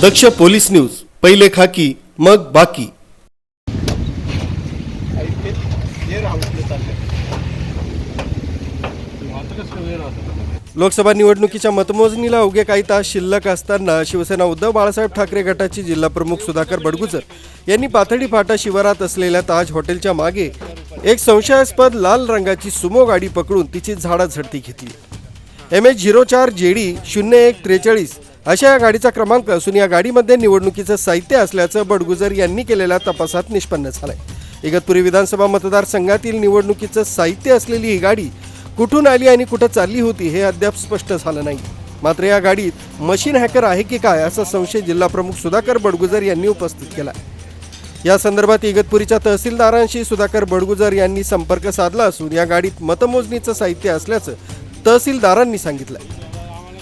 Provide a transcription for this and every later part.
दक्ष police news पहिले खाकी मग बाकी. लोकसभा निवडणुकीच्या मतमोजणीला अवघे काही तास शिल्लक असताना शिवसेना उद्धव बाळासाहेब ठाकरे गटाची जिल्हाप्रमुख सुधाकर बडगुजर यांनी पाथडी फाटा शिवारात असलेल्या ताज हॉटेलच्या मागे एक संशयास्पद लाल रंगाची सुमो गाडी पकडून तिची झाडाझडती घेतली. एम एच झिरो चार जे डी शून्य एक त्रेचाळीस अशा या गाडीचा क्रमांक असून या गाडीमध्ये निवडणुकीचं साहित्य असल्याचं बडगुजर यांनी केलेल्या तपासात निष्पन्न झालंय. इगतपुरी विधानसभा मतदारसंघातील निवडणुकीचं साहित्य असलेली ही गाडी कुठून आली आणि कुठं चालली होती हे अद्याप स्पष्ट झालं नाही. मात्र या गाडीत मशीन हॅकर आहे की काय असा संशय जिल्हाप्रमुख सुधाकर बडगुजर यांनी उपस्थित केला या संदर्भात इगतपुरीच्या तहसीलदारांशी सुधाकर बडगुजर यांनी संपर्क साधला असून या गाडीत मतमोजणीचं साहित्य असल्याचं तहसीलदारांनी सांगितलं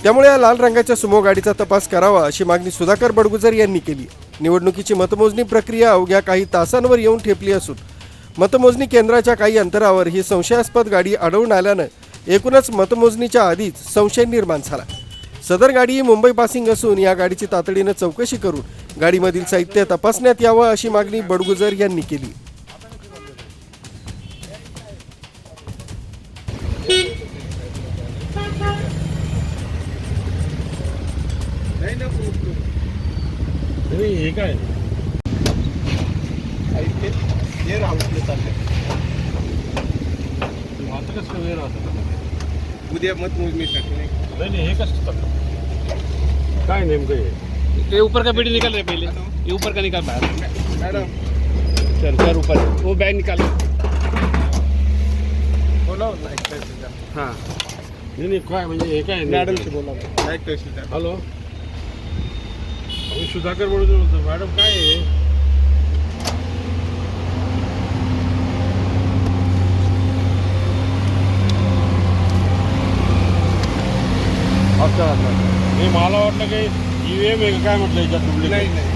त्यामुळे या लाल रंगाच्या सुमो गाडीचा तपास करावा अशी मागणी सुधाकर बडगुजर यांनी केली. निवडणुकीची मतमोजणी प्रक्रिया अवघ्या काही तासांवर येऊन ठेपली असून मतमोजणी केंद्राच्या काही अंतरावर ही संशयास्पद गाडी आढळून आल्यानं एकूणच मतमोजणीच्या आधीच संशय निर्माण झाला. सदर गाडी ही मुंबई पासिंग असून या गाडीची तातडीनं चौकशी करून गाडीमधील साहित्य तपासण्यात यावं अशी मागणी बडगुजर यांनी केली. नाही हे काय? आता कसं वेळ उद्या नाही नाही नाही हे कसं चाललं काय नेमकं हे? ये ऊपर का बेटी निकल रहे पहले? ये ऊपर का निकाल बाहर? मॅडम. सर सर ऊपर वो बैग निकाल. बोला हाँ. नाही नाही काय म्हणजे हे काय मॅडमशी बोला. हॅलो? सुधाकर बोलतो बोलतो मॅडम काय आहे अच्छा अच्छा नाही मला वाटलं काही ईव्हीएम आहे का काय म्हटलं याच्यात नाही डुप्लिकेट नाही.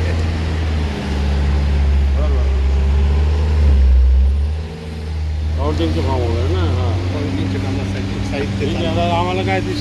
काउंटिंगचं फॉर्म वगैरे ना हां. काउंटिंगच्या कामासाठी साहित्य आहे आम्हाला काय ती